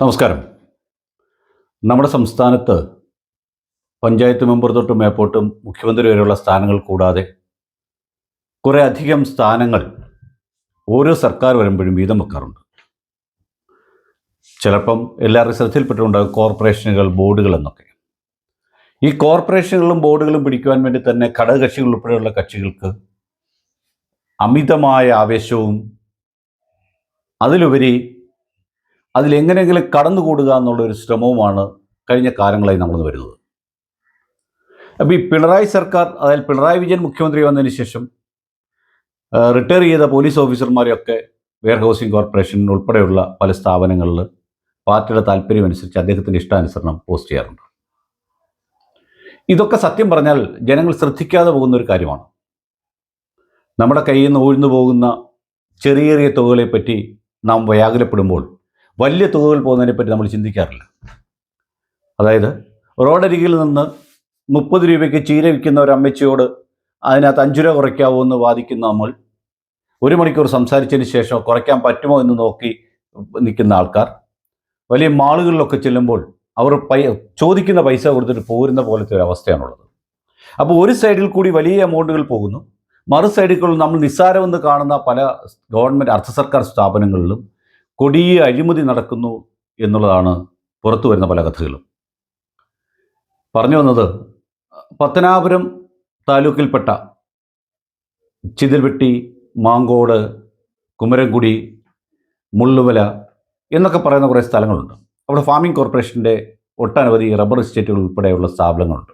നമസ്കാരം. നമ്മുടെ സംസ്ഥാനത്ത് പഞ്ചായത്ത് മെമ്പർ തൊട്ട് മേപ്പോട്ടും മുഖ്യമന്ത്രി വരെയുള്ള സ്ഥാനങ്ങൾ കൂടാതെ കുറേ അധികം സ്ഥാനങ്ങൾ ഓരോ സർക്കാർ വരുമ്പോഴും വീതം വെക്കാറുണ്ട്. ചിലപ്പം എല്ലാവരുടെയും ശ്രദ്ധയിൽപ്പെട്ടുണ്ടാകും കോർപ്പറേഷനുകൾ ബോർഡുകൾ എന്നൊക്കെ. ഈ കോർപ്പറേഷനുകളും ബോർഡുകളും പിടിക്കുവാൻ വേണ്ടി തന്നെ ഘടകകക്ഷികൾ ഉൾപ്പെടെയുള്ള കക്ഷികൾക്ക് അമിതമായ ആവേശവും അതിലുപരി അതിലെങ്ങനെയെങ്കിലും കടന്നുകൂടുക എന്നുള്ള ഒരു ശ്രമവുമാണ് കഴിഞ്ഞ കാലങ്ങളായി നമ്മൾ വരുന്നത്. അപ്പോൾ ഈ പിണറായി സർക്കാർ അതായത് പിണറായി വിജയൻ മുഖ്യമന്ത്രി വന്നതിന് ശേഷം റിട്ടയർ ചെയ്ത പോലീസ് ഓഫീസർമാരെയൊക്കെ വെയർ ഹൗസിംഗ് കോർപ്പറേഷൻ ഉൾപ്പെടെയുള്ള പല സ്ഥാപനങ്ങളിൽ പാർട്ടിയുടെ താല്പര്യമനുസരിച്ച് അദ്ദേഹത്തിന്റെ ഇഷ്ടാനുസരണം പോസ്റ്റ് ചെയ്യാറുണ്ട്. ഇതൊക്കെ സത്യം പറഞ്ഞാൽ ജനങ്ങൾ ശ്രദ്ധിക്കാതെ പോകുന്ന ഒരു കാര്യമാണ്. നമ്മുടെ കയ്യിൽ നിന്ന് ഒഴിഞ്ഞു പോകുന്ന ചെറിയ ചെറിയ തുകകളെ പറ്റി നാം വ്യാകുലപ്പെടുമ്പോൾ വലിയ തുകകൾ പോകുന്നതിനെപ്പറ്റി നമ്മൾ ചിന്തിക്കാറില്ല. അതായത് റോഡരികിൽ നിന്ന് മുപ്പത് രൂപയ്ക്ക് ചീര വിൽക്കുന്ന ഒരു അമ്മച്ചിയോട് അതിനകത്ത് അഞ്ച് രൂപ കുറയ്ക്കാവോ എന്ന് വാദിക്കുന്ന നമ്മൾ ഒരു മണിക്കൂർ സംസാരിച്ചതിന് ശേഷം കുറയ്ക്കാൻ പറ്റുമോ എന്ന് നോക്കി നിൽക്കുന്ന ആൾക്കാർ വലിയ മാളുകളിലൊക്കെ ചെല്ലുമ്പോൾ അവർ പൈ ചോദിക്കുന്ന പൈസ കൊടുത്തിട്ട് പോരുന്ന പോലത്തെ ഒരു അവസ്ഥയാണുള്ളത്. അപ്പോൾ ഒരു സൈഡിൽ കൂടി വലിയ എമൗണ്ടുകൾ പോകുന്നു. മറു സൈഡിൽ നമ്മൾ നിസ്സാരമെന്ന് കാണുന്ന പല ഗവൺമെന്റ് അർദ്ധ സർക്കാർ സ്ഥാപനങ്ങളിലും കൊടിയ അഴിമതി നടക്കുന്നു എന്നുള്ളതാണ് പുറത്തു വരുന്ന പല കഥകളും. പറഞ്ഞു വന്നത് പത്തനാപുരം താലൂക്കിൽപ്പെട്ട ചിതിൽവെട്ടി മാങ്കോട് കുമരംകുടി മുള്ളുവല എന്നൊക്കെ പറയുന്ന കുറേ സ്ഥലങ്ങളുണ്ട്. അവിടെ ഫാമിംഗ് കോർപ്പറേഷന്റെ ഒട്ടനവധി റബ്ബർ എസ്റ്റേറ്റുകൾ ഉൾപ്പെടെയുള്ള സ്ഥാപനങ്ങളുണ്ട്.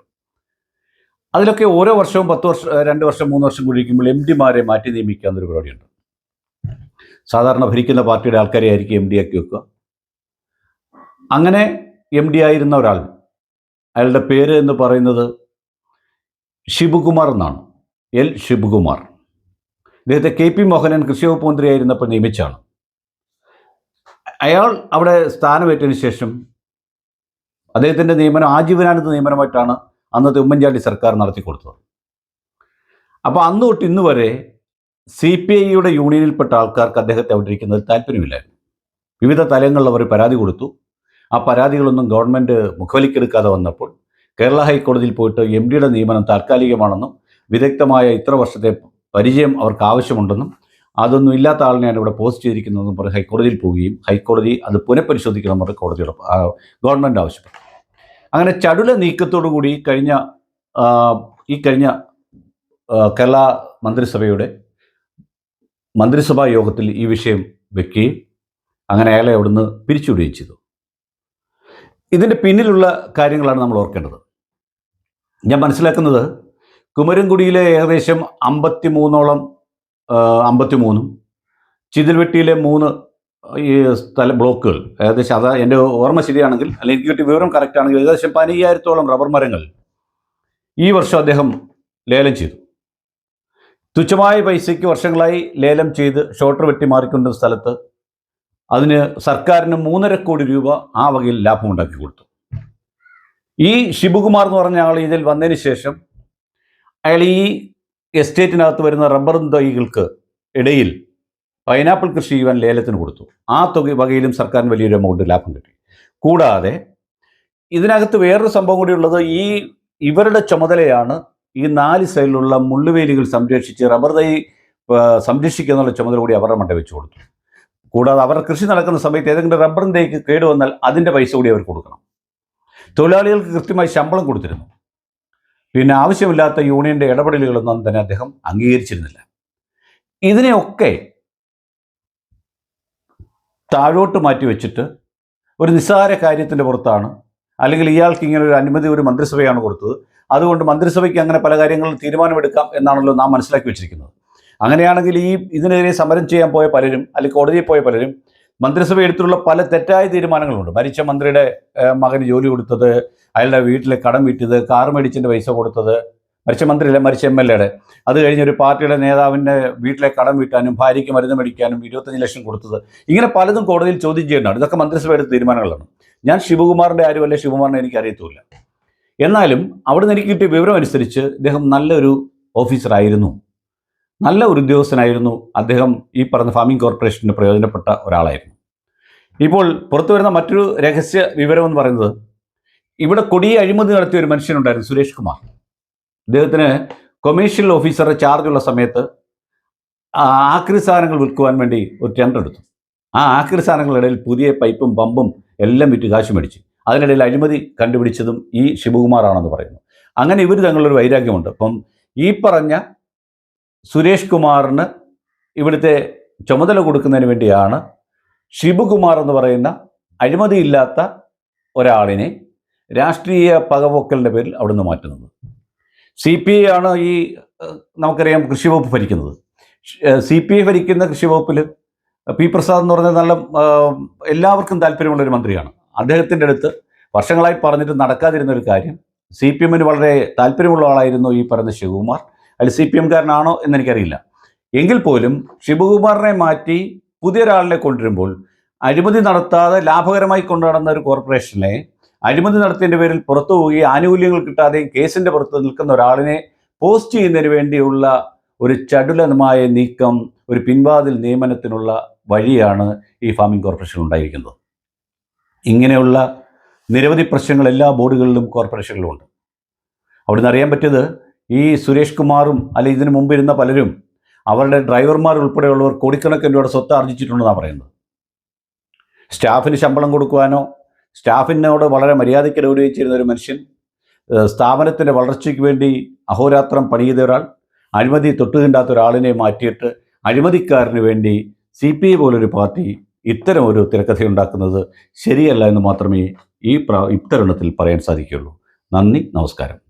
അതിലൊക്കെ ഓരോ വർഷവും പത്ത് വർഷം രണ്ട് വർഷം മൂന്ന് വർഷം കൂടിയിരിക്കുമ്പോൾ എം ഡിമാരെ മാറ്റി നിയമിക്കുക ഒരു പരിപാടിയുണ്ട്. സാധാരണ ഭരിക്കുന്ന പാർട്ടിയുടെ ആൾക്കാരെ ആയിരിക്കും എം ഡി ആക്കി വെക്കുക. അങ്ങനെ എം ഡി ആയിരുന്ന ഒരാൾ അയാളുടെ പേര് എന്ന് പറയുന്നത് ഷിബുകുമാർ എന്നാണ്. എൽ ഷിബുകുമാർ. ഇദ്ദേഹത്തെ കെ പി മോഹനൻ കൃഷി വകുപ്പ് മന്ത്രിയായിരുന്നപ്പോൾ നിയമിച്ചാണ്. അയാൾ അവിടെ സ്ഥാനമേറ്റതിന് ശേഷം അദ്ദേഹത്തിന്റെ നിയമനം ആജീവനാനന്ദ നിയമനമായിട്ടാണ് അന്നത്തെ ഉമ്മൻചാണ്ടി സർക്കാർ നടത്തി കൊടുത്തത് അപ്പോൾ അന്ന് തൊട്ട് ഇന്ന് വരെ സി പി ഐയുടെ യൂണിയനിൽപ്പെട്ട ആൾക്കാർക്ക് അദ്ദേഹത്തെ അവിടെ ഇരിക്കുന്നതിൽ താല്പര്യമില്ലായിരുന്നു. വിവിധ തലങ്ങളിൽ അവർ പരാതി കൊടുത്തു. ആ പരാതികളൊന്നും ഗവൺമെന്റ് മുഖവലിക്കെടുക്കാതെ വന്നപ്പോൾ കേരള ഹൈക്കോടതിയിൽ പോയിട്ട് എം ഡിയുടെ നിയമനം താൽക്കാലികമാണെന്നും വിദഗ്ധമായ ഇത്ര വർഷത്തെ പരിചയം അവർക്ക് ആവശ്യമുണ്ടെന്നും അതൊന്നും ഇല്ലാത്ത ആളിനെയാണ് ഇവിടെ പോസ്റ്റ് ചെയ്തിരിക്കുന്നതെന്നും പറഞ്ഞ് ഹൈക്കോടതിയിൽ പോവുകയും ഹൈക്കോടതി അത് പുനഃപരിശോധിക്കണമെന്ന് ആ, ഗവൺമെന്റ് ആവശ്യപ്പെട്ടു. അങ്ങനെ ചടുല നീക്കത്തോടു കൂടി കഴിഞ്ഞ ഈ കഴിഞ്ഞ കേരള മന്ത്രിസഭയുടെ മന്ത്രിസഭാ യോഗത്തിൽ ഈ വിഷയം വെക്കുകയും അങ്ങനെ അയാളെ അവിടുന്ന് പിരിച്ചുവിടുകയും ചെയ്തു. ഇതിന്റെ പിന്നിലുള്ള കാര്യങ്ങളാണ് നമ്മൾ ഓർക്കേണ്ടത്. ഞാൻ മനസ്സിലാക്കുന്നത് കുമരൻകുടിയിലെ ഏകദേശം അമ്പത്തി മൂന്നോളം അമ്പത്തി മൂന്നും ചിതിൽവെട്ടിയിലെ മൂന്ന് ഈ സ്ഥല ബ്ലോക്കുകൾ ഏകദേശം അതാ എന്റെ ഓർമ്മ ശരിയാണെങ്കിൽ അല്ലെങ്കിൽ എനിക്ക് കിട്ടിയ വിവരം കറക്റ്റ് ആണെങ്കിൽ ഏകദേശം പതിനയ്യായിരത്തോളം റബ്ബർ മരങ്ങൾ ഈ വർഷം അദ്ദേഹം ലേലം ചെയ്തു. തുച്ഛമായ പൈസയ്ക്ക് വർഷങ്ങളായി ലേലം ചെയ്ത് ഷോട്ടർ വെട്ടി മാറിക്കൊണ്ടിരുന്ന സ്ഥലത്ത് അതിന് സർക്കാരിന് മൂന്നര കോടി രൂപ ആ വകയിൽ ലാഭമുണ്ടാക്കി കൊടുത്തു. ഈ ശിവകുമാർ എന്ന് പറഞ്ഞ ആൾ ഇതിൽ വന്നതിന് ശേഷം അയാൾ ഈ എസ്റ്റേറ്റിനകത്ത് വരുന്ന റബ്ബർ തൈകൾക്ക് ഇടയിൽ പൈനാപ്പിൾ കൃഷി ചെയ്യുവാൻ ലേലത്തിന് കൊടുത്തു. ആ തുക വകയിലും സർക്കാരിന് വലിയൊരു എമൗണ്ട് ലാഭം കിട്ടി. കൂടാതെ ഇതിനകത്ത് വേറൊരു സംഭവം കൂടിയുള്ളത് ഈ ഇവരുടെ ചുമതലയാണ് ഈ നാല് സൈഡിലുള്ള മുള്ളുവേലികൾ സംരക്ഷിച്ച് റബ്ബർ തൈ സംരക്ഷിക്കുക എന്നുള്ള ചുമതല കൂടി അവരുടെ മണ്ട വെച്ച് കൊടുത്തു. കൂടാതെ അവരുടെ കൃഷി നടക്കുന്ന സമയത്ത് ഏതെങ്കിലും റബ്ബറിന്റെ തൈക്ക് കേട് വന്നാൽ അതിന്റെ പൈസ കൂടി അവർ കൊടുക്കണം. തൊഴിലാളികൾക്ക് കൃത്യമായി ശമ്പളം കൊടുത്തിരുന്നു. പിന്നെ ആവശ്യമില്ലാത്ത യൂണിയന്റെ ഇടപെടലുകളൊന്നും തന്നെ അദ്ദേഹം അംഗീകരിച്ചിരുന്നില്ല. ഇതിനെയൊക്കെ താഴോട്ട് മാറ്റി വെച്ചിട്ട് ഒരു നിസ്സാര കാര്യത്തിന്റെ പുറത്താണ് അല്ലെങ്കിൽ ഇയാൾക്ക് ഇങ്ങനെ ഒരു അനുമതി ഒരു മന്ത്രിസഭയാണ് കൊടുത്തത് അതുകൊണ്ട് മന്ത്രിസഭയ്ക്ക് അങ്ങനെ പല കാര്യങ്ങളും തീരുമാനമെടുക്കാം എന്നാണല്ലോ നാം മനസ്സിലാക്കി വെച്ചിരിക്കുന്നത്. അങ്ങനെയാണെങ്കിൽ ഈ ഇതിനെതിരെ സമരം ചെയ്യാൻ പോയ പലരും അല്ലെങ്കിൽ കോടതിയിൽ പോയ പലരും മന്ത്രിസഭ എടുത്തിട്ടുള്ള പല തെറ്റായ തീരുമാനങ്ങളുണ്ട്. മരിച്ച മന്ത്രിയുടെ മകന് ജോലി കൊടുത്തത് അയാളുടെ വീട്ടിലെ കടം വിറ്റത് കാർ മേടിച്ചിന്റെ പൈസ കൊടുത്തത് മരിച്ച മന്ത്രിയല്ല മരിച്ച എം എൽ എയുടെ. അത് കഴിഞ്ഞ് ഒരു പാർട്ടിയുടെ നേതാവിന്റെ വീട്ടിലെ കടം വീട്ടാനും ഭാര്യയ്ക്ക് മരുന്ന് മേടിക്കാനും ഇരുപത്തഞ്ച് ലക്ഷം കൊടുത്തത്. ഇങ്ങനെ പലതും കോടതിയിൽ ചോദ്യം ചെയ്യേണ്ടതാണ്. ഇതൊക്കെ മന്ത്രിസഭ എടുത്ത തീരുമാനങ്ങളാണ്. ഞാൻ ശിവകുമാറിന്റെ ആരുമല്ല ശിവകുമാറിനെ എനിക്ക് അറിയത്തുമില്ല എന്നാലും അവിടുന്ന് എനിക്ക് കിട്ടിയ വിവരം അനുസരിച്ച് ഇദ്ദേഹം നല്ലൊരു ഓഫീസറായിരുന്നു നല്ല ഒരു ഉദ്യോഗസ്ഥനായിരുന്നു. അദ്ദേഹം ഈ പറഞ്ഞ ഫാമിംഗ് കോർപ്പറേഷന് പ്രയോജനപ്പെട്ട ഒരാളായിരുന്നു. ഇപ്പോൾ പുറത്തു വരുന്ന മറ്റൊരു രഹസ്യ വിവരം എന്ന് പറയുന്നത് ഇവിടെ കൊടിയ അഴിമതി നടത്തിയ ഒരു മനുഷ്യനുണ്ടായിരുന്നു സുരേഷ് കുമാർ. അദ്ദേഹത്തിന് കൊമേഴ്ഷ്യൽ ഓഫീസറുടെ ചാർജുള്ള സമയത്ത് ആക്രി സാധനങ്ങൾ വിൽക്കുവാൻ വേണ്ടി ഒരു ടെൻഡർ എടുത്തു. ആ ആക്രി സാധനങ്ങളുടെ ഇടയിൽ പുതിയ പൈപ്പും പമ്പും എല്ലാം വിറ്റ് കാശ് മേടിച്ചു. അതിനിടയിൽ അഴിമതി കണ്ടുപിടിച്ചതും ഈ ശിവകുമാറാണെന്ന് പറയുന്നു. അങ്ങനെ ഇവർ തങ്ങളൊരു വൈരാഗ്യമുണ്ട്. അപ്പം ഈ പറഞ്ഞ സുരേഷ് കുമാറിന് ഇവിടുത്തെ ചുമതല കൊടുക്കുന്നതിന് വേണ്ടിയാണ് ശിവകുമാർ എന്ന് പറയുന്ന അഴിമതിയില്ലാത്ത ഒരാളിനെ രാഷ്ട്രീയ പകപോക്കലിന്റെ പേരിൽ അവിടുന്ന് മാറ്റുന്നത്. സി പി ഐ ആണ് ഈ നമുക്കറിയാം കൃഷി വകുപ്പ് ഭരിക്കുന്നത് സി പി ഐ ഭരിക്കുന്ന കൃഷി വകുപ്പിൽ പി പ്രസാദ് എന്ന് പറഞ്ഞ നല്ല എല്ലാവർക്കും താല്പര്യമുള്ളൊരു മന്ത്രിയാണ്. അദ്ദേഹത്തിന്റെ അടുത്ത് വർഷങ്ങളായി പറഞ്ഞിട്ട് നടക്കാതിരുന്ന ഒരു കാര്യം. സി പി എമ്മിന് വളരെ താല്പര്യമുള്ള ആളായിരുന്നു ഈ പറയുന്ന ശിവകുമാർ. അതിൽ സി പി എംകാരനാണോ എന്നെനിക്കറിയില്ല. എങ്കിൽ പോലും ശിവകുമാറിനെ മാറ്റി പുതിയ പുതിയൊരാളിനെ കൊണ്ടുവരുമ്പോൾ അഴിമതി നടത്താതെ ലാഭകരമായി കൊണ്ടുനടന്ന ഒരു കോർപ്പറേഷനെ അഴിമതി നടത്തിയതിന്റെ പേരിൽ പുറത്തു പോവുകയും ആനുകൂല്യങ്ങൾ കിട്ടാതെയും കേസിന്റെ പുറത്ത് നിൽക്കുന്ന ഒരാളിനെ പോസ്റ്റ് ചെയ്യുന്നതിന് വേണ്ടിയുള്ള ഒരു ചടുലമായ നീക്കം ഒരു പിൻവാതിൽ നിയമനത്തിനുള്ള വഴിയാണ് ഈ ഫാമിംഗ് കോർപ്പറേഷൻ ഉണ്ടായിരിക്കുന്നത്. ഇങ്ങനെയുള്ള നിരവധി പ്രശ്നങ്ങൾ എല്ലാ ബോർഡുകളിലും കോർപ്പറേഷനിലും ഉണ്ട്. അവിടുന്ന് അറിയാൻ പറ്റിയത് ഈ സുരേഷ് കുമാറും അല്ലെ ഇതിനു മുമ്പ് ഇരുന്ന പലരും അവരുടെ ഡ്രൈവർമാർ ഉൾപ്പെടെയുള്ളവർ കോടിക്കണക്കിന് രൂപയുടെ സ്വത്ത് ആർജിച്ചിട്ടുണ്ടെന്നാണ് പറയുന്നത്. സ്റ്റാഫിന് ശമ്പളം കൊടുക്കുവാനോ സ്റ്റാഫിനോട് വളരെ മര്യാദയ്ക്ക് ഗൗരവിച്ചിരുന്ന ഒരു മനുഷ്യൻ സ്ഥാപനത്തിന്റെ വളർച്ചയ്ക്ക് വേണ്ടി അഹോരാത്രം പണി ചെയ്ത ഒരാൾ അഴിമതി തൊട്ടുകിണ്ടാത്ത ഒരാളിനെ മാറ്റിയിട്ട് അഴിമതിക്കാരന് വേണ്ടി സി പി ഐ പോലൊരു പാർട്ടി ഇത്തരം ഒരു തിരക്കഥയുണ്ടാക്കുന്നത് ശരിയല്ല എന്ന് മാത്രമേ ഈ പ്ര ഇത്തരുണത്തിൽ പറയാൻ സാധിക്കുകയുള്ളൂ. നന്ദി നമസ്കാരം.